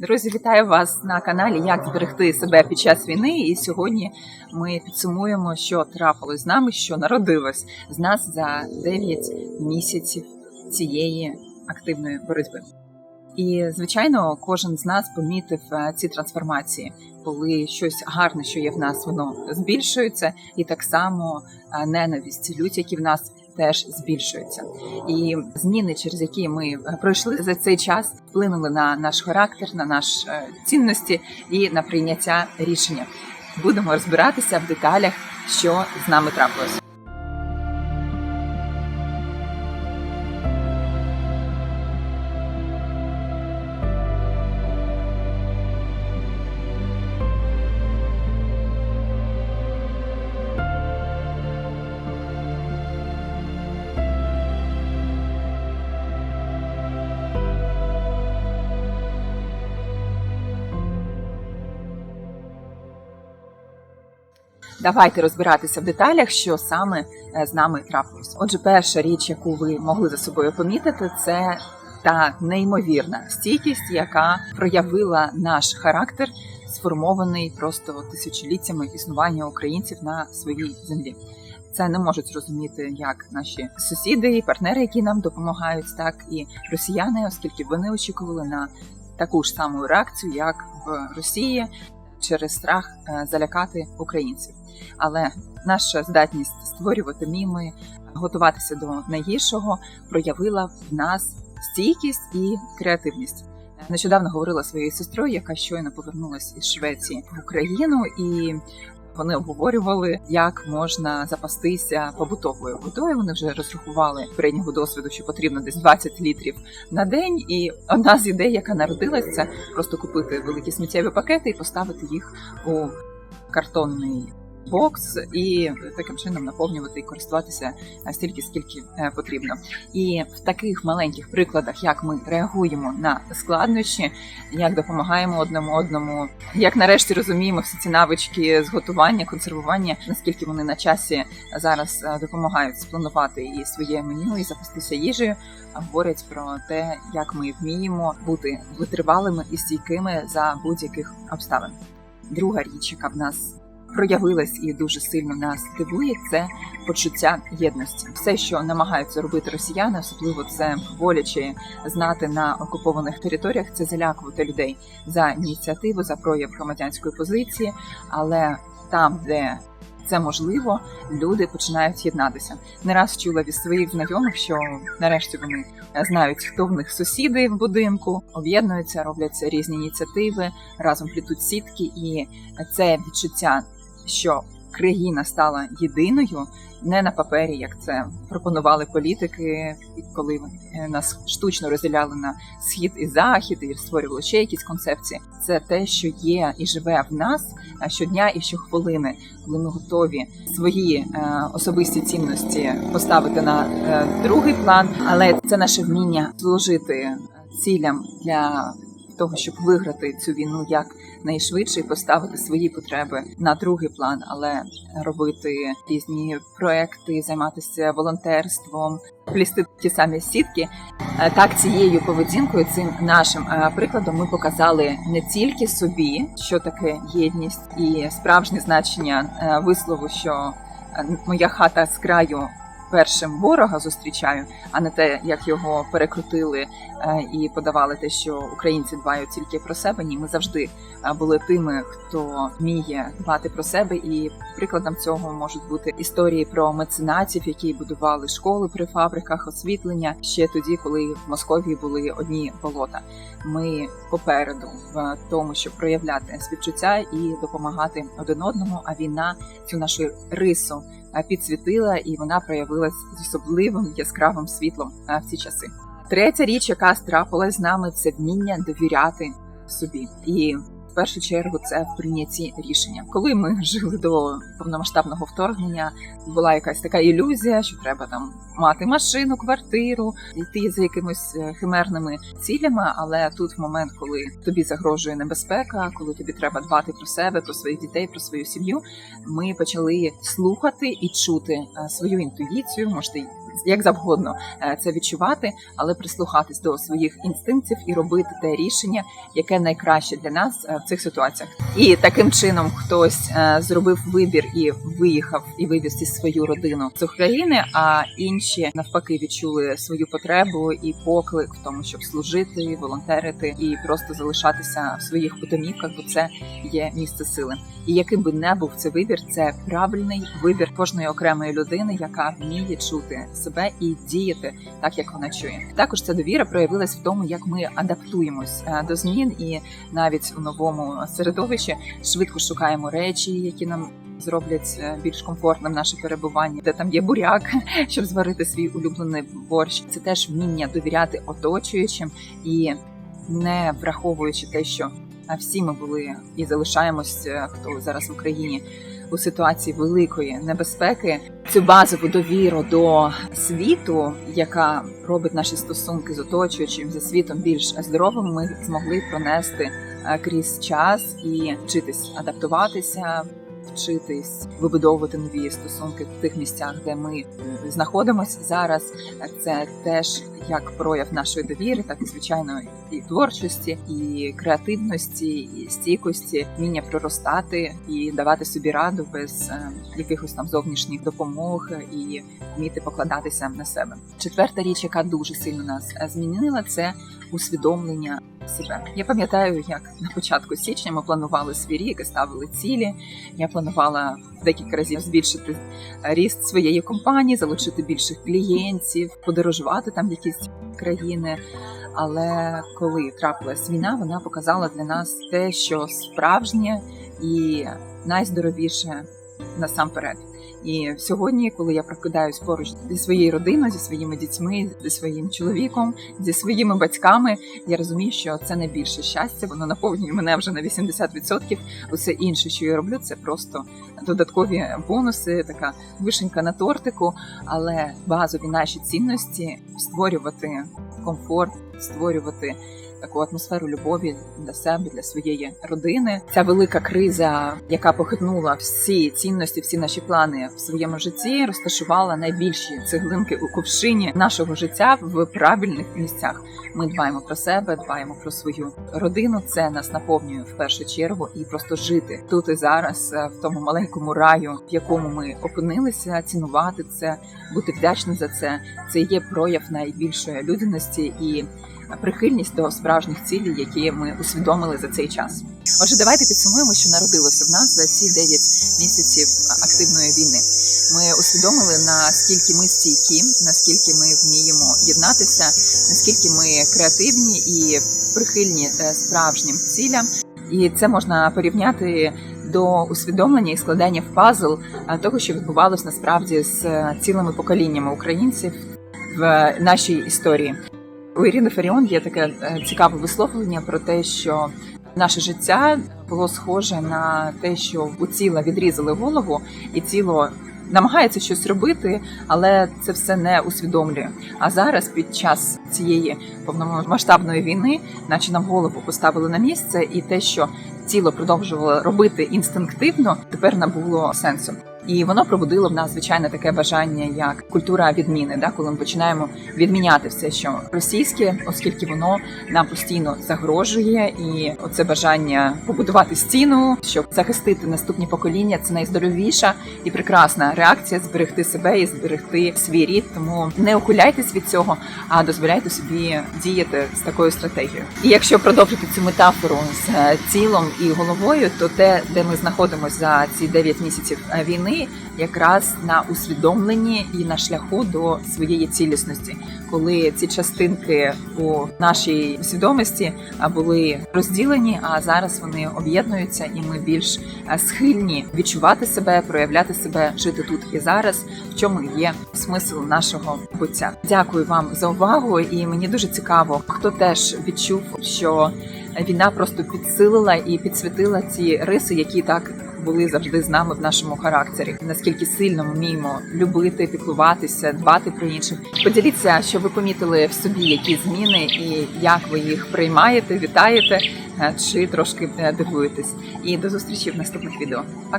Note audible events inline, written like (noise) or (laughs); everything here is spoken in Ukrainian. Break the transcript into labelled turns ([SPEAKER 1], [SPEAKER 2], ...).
[SPEAKER 1] Друзі, вітаю вас на каналі Як зберегти себе під час війни. І сьогодні ми підсумуємо, що трапилось з нами, що народилось з нас за 9 місяців цієї активної боротьби. І звичайно, кожен з нас помітив е, ці трансформації, коли щось гарне, що є в нас, воно збільшується, і так само е, ненависть, лють, які в нас теж збільшується. І зміни, через які ми е, пройшли за цей час, вплинули на наш характер, на наші е, цінності і на прийняття рішення. Будемо розбиратися в деталях, що з нами трапилось. Давайте розбиратися в деталях, що саме е, з нами трапилось. Отже, перша річ, яку ви могли за собою помітити, це та неймовірна стійкість, яка проявила наш характер, сформований просто тисячоліттями існування українців на своїй землі. Це не можуть зрозуміти як наші сусіди і партнери, які нам допомагають, так і росіяни, оскільки вони очікували на таку ж саму реакцію, як в Росії, через страх е, залякати українців. Але наша здатність створювати міми, готуватися до найгіршого проявила в нас стійкість і креативність. Нещодавно говорила своєю сестрою, яка щойно повернулася із Швеції в Україну, і вони обговорювали, як можна запастися побутовою водою. Вони вже розрахували переднього досвіду, що потрібно десь 20 літрів на день. І одна з ідей, яка народилась, це просто купити великі сміттєві пакети і поставити їх у картонний бокс і таким чином наповнювати і користуватися стільки, скільки е, потрібно. І в таких маленьких прикладах, як ми реагуємо на складнощі, як допомагаємо одному одному, як нарешті розуміємо всі ці навички зготування, консервування, наскільки вони на часі зараз е, допомагають спланувати і своє меню, і запастися їжею, говорять про те, як ми вміємо бути витривалими і стійкими за будь-яких обставин. Друга річ, яка в нас проявилась і дуже сильно нас дивує, це почуття єдності. Все, що намагаються робити росіяни, особливо це боляче знати на окупованих територіях, це залякувати людей за ініціативу, за прояв громадянської позиції, але там, де це можливо, люди починають єднатися. Не раз чула від своїх знайомих, що нарешті вони знають, хто в них сусіди в будинку, об'єднуються, робляться різні ініціативи, разом плітуть сітки, і це відчуття що країна стала єдиною не на папері, як це пропонували політики, коли нас штучно розділяли на схід і захід, і створювали ще якісь концепції. Це те, що є і живе в нас щодня і щохвилини, коли ми готові свої е, особисті цінності поставити на е, другий план, але це наше вміння служити цілям для того, щоб виграти цю війну як найшвидше і поставити свої потреби на другий план, але робити різні проекти, займатися волонтерством, плісти ті самі сітки. Е, так цією поведінкою, цим нашим е, прикладом, ми показали не тільки собі, що таке єдність і справжнє значення е, вислову, що моя хата з краю першим ворога зустрічаю, а не те, як його перекрутили е, і подавали те, що українці дбають тільки про себе. Ні, ми завжди е, були тими, хто вміє дбати про себе, і прикладом цього можуть бути історії про меценатів, які будували школи при фабриках, освітлення ще тоді, коли в Московії були одні болота. Ми попереду в тому, щоб проявляти співчуття і допомагати один одному. А війна цю нашу рису підсвітила, і вона проявилась з особливим яскравим світлом в ці часи. Третя річ, яка трапилась з нами, це вміння довіряти собі, і В першу чергу це в прийнятті рішення. Коли ми (laughs) жили до повномасштабного вторгнення, була якась така ілюзія, що треба там мати машину, квартиру, йти за якимись е, химерними цілями. Але тут, в момент, коли тобі загрожує небезпека, коли тобі треба дбати про себе, про своїх дітей, про свою сім'ю, ми почали слухати і чути е, свою інтуїцію, можете як завгодно е, це відчувати, але прислухатись до своїх інстинктів і робити те рішення, яке найкраще для нас в цих ситуаціях. І таким чином хтось е, зробив вибір і виїхав і вивіз із свою родину з України, а інші навпаки відчули свою потребу і поклик в тому, щоб служити, волонтерити і просто залишатися в своїх домівках, бо це є місце сили. І яким би не був цей вибір, це правильний вибір кожної окремої людини, яка вміє чути себе і діяти так, як вона чує. Також ця довіра проявилась в тому, як ми адаптуємось е, до змін, і навіть у новому середовищі швидко шукаємо речі, які нам. Зроблять е, більш комфортним наше перебування, де там є буряк, (laughs) щоб зварити свій улюблений борщ. Це теж вміння довіряти оточуючим і не враховуючи те, що всі ми були і залишаємось, е, хто зараз в Україні у ситуації великої небезпеки. Цю базову довіру до світу, яка робить наші стосунки з оточуючим за світом більш здоровими, ми змогли пронести крізь час і вчитись адаптуватися. Вчитись вибудовувати нові стосунки в тих місцях, де ми е, знаходимося зараз. Це теж як прояв нашої довіри, так і звичайно і творчості, і креативності, і стійкості, вміння проростати і давати собі раду без е, якихось там зовнішніх допомог і вміти покладатися на себе. Четверта річ, яка дуже сильно нас е, змінила, це усвідомлення себе. Я пам'ятаю, як на початку січня ми планували свій рік і ставили цілі. Я планувала декілька разів збільшити ріст своєї компанії, залучити більших клієнтів, подорожувати там якісь країни. Але коли трапилась війна, вона показала для нас те, що справжнє і найздоровіше насамперед. І сьогодні, коли я прокидаюсь поруч зі своєю родиною, зі своїми дітьми, зі своїм чоловіком, зі своїми батьками, я розумію, що це найбільше щастя. Воно наповнює мене вже на 80%. Усе інше, що я роблю, це просто додаткові бонуси, така вишенька на тортику. Але базові наші цінності створювати комфорт, створювати таку атмосферу любові для себе, для своєї родини. Ця велика криза, яка похитнула всі цінності, всі наші плани в своєму житті, розташувала найбільші цеглинки у ковшині нашого життя в правильних місцях. Ми дбаємо про себе, дбаємо про свою родину. Це нас наповнює в першу чергу і просто жити тут і зараз, е, в тому маленькому раю, в якому ми опинилися, цінувати це, бути вдячним за це. Це є прояв найбільшої людяності і прихильність до справжніх цілей, які ми усвідомили за цей час. Отже, давайте підсумуємо, що народилося в нас за ці 9 місяців активної війни. Ми усвідомили наскільки ми стійкі, наскільки ми вміємо єднатися, наскільки ми креативні і прихильні е, справжнім цілям. І це можна порівняти до усвідомлення і складання в пазл е, того, що відбувалось насправді з е, цілими поколіннями українців в нашій історії. У Ірини Фаріон є таке е, цікаве висловлення про те, що наше життя було схоже на те, що у тіла відрізали голову, і тіло намагається щось робити, але це все не усвідомлює. А зараз, під час цієї повномасштабної війни, наче нам голову поставили на місце, і те, що тіло продовжувало робити інстинктивно, тепер набуло сенсу. І воно пробудило в нас звичайне таке бажання, як культура відміни, да, коли ми починаємо відміняти все, що російське, оскільки воно нам постійно загрожує, і оце бажання побудувати стіну, щоб захистити наступні покоління, це найздоровіша і прекрасна реакція зберегти себе і зберегти свій рід. Тому не ухиляйтесь від цього, а дозволяйте собі діяти з такою стратегією. І якщо продовжити цю метафору з е, тілом і головою, то те, де ми знаходимося за ці 9 місяців е, війни якраз на усвідомленні і на шляху до своєї цілісності, коли ці частинки у нашій свідомості були розділені, а зараз вони об'єднуються, і ми більш схильні відчувати себе, проявляти себе, жити тут і зараз, в чому є смисл нашого буття. Дякую вам за увагу, і мені дуже цікаво, хто теж відчув, що війна просто підсилила і підсвітила ці риси, які так були завжди з нами в нашому характері. Наскільки сильно ми вміємо любити, піклуватися, дбати про інших. Поділіться, що ви помітили в собі які зміни і як ви їх приймаєте, вітаєте е, чи трошки е, дивуєтесь. І до зустрічі в наступних відео. Пока.